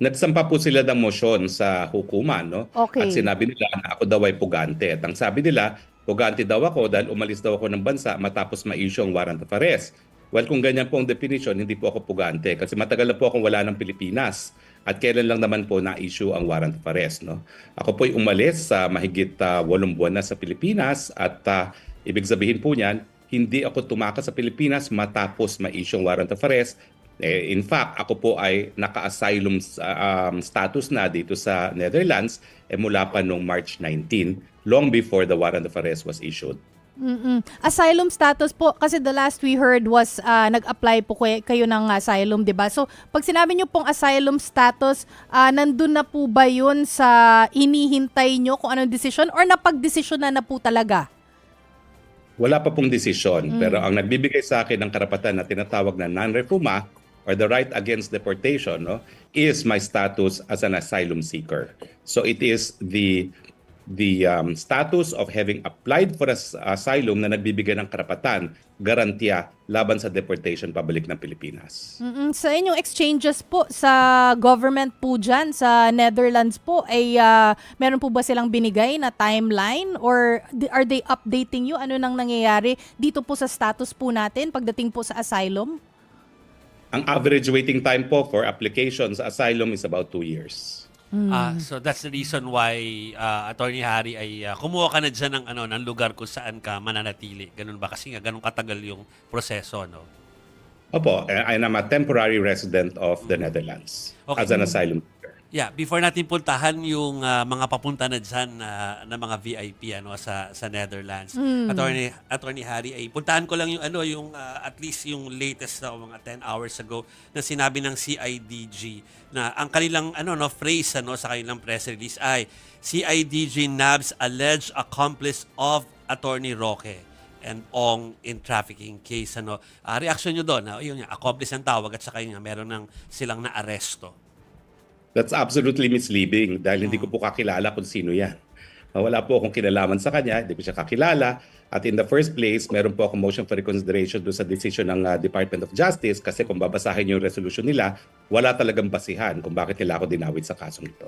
nagsampa po sila ng motion sa hukuman, no? Okay. At sinabi nila na ako daw ay pugante. At ang sabi nila, pugante daw ako dahil umalis daw ako ng bansa matapos ma-issue ang warrant of arrest. Well, kung ganyan po ang definition, hindi po ako pugante kasi matagal na po akong wala ng Pilipinas at kailan lang naman po na-issue ang warrant of arrest. No? Ako po ay umalis sa mahigit uh, walong buwan na sa Pilipinas at ah, ibig sabihin po niyan, hindi ako tumakas sa Pilipinas matapos ma-issue ang warrant of arrest. Eh, in fact, ako po ay naka-asylum uh, um, status na dito sa Netherlands eh, mula pa noong March 19, long before the warrant of arrest was issued. Mm-mm. Asylum status po, kasi the last we heard was ah, nag-apply po kayo, ng asylum, di ba? So, pag sinabi nyo pong asylum status, ah, nandun na po ba yun sa hinihintay nyo kung anong desisyon or napag-desisyon na na po talaga? Wala pa pong desisyon, pero ang nagbibigay sa akin ng karapatan na tinatawag na non-refuma or the right against deportation no, is my status as an asylum seeker. So it is the the um, status of having applied for as- asylum na nagbibigay ng karapatan, garantiya laban sa deportation pabalik ng Pilipinas. Mm-mm. Sa inyong exchanges po sa government po dyan, sa Netherlands po, ay ah, meron po ba silang binigay na timeline or are they updating you? Ano nang nangyayari dito po sa status po natin pagdating po sa asylum? Ang average waiting time po for application sa asylum is about two years. Ah, so that's the reason why ah, Attorney Harry ay ah, kumuha ka na dyan ng, ano, ng lugar kung saan ka mananatili. Ganun ba? Kasi nga ganun katagal yung proseso, no? Opo, eh, I am a temporary resident of the Netherlands Okay. as an asylum. Yeah, before natin puntahan yung ah, mga papunta na dyan na, na mga VIP ano sa sa Netherlands. Attorney Attorney Harry ay puntahan ko lang yung ano yung ah, at least yung latest na mga 10 hours ago na sinabi ng CIDG na ang kanilang ano no phrase ano sa kanilang press release ay CIDG nabs alleged accomplice of Attorney Roque and Ong in trafficking case ano. Ah, reaction nyo doon, ah, yun nga, accomplice ang tawag at saka yun meron ng silang na aresto. That's absolutely misleading dahil hindi ko po kakilala kung sino yan. Uh, Wala po akong kinalaman sa kanya, hindi ko siya kakilala. At in the first place, meron po akong motion for reconsideration doon sa decision ng uh, Department of Justice kasi kung babasahin yung resolution nila, wala talagang basihan kung bakit nila ako dinawit sa kasong ito.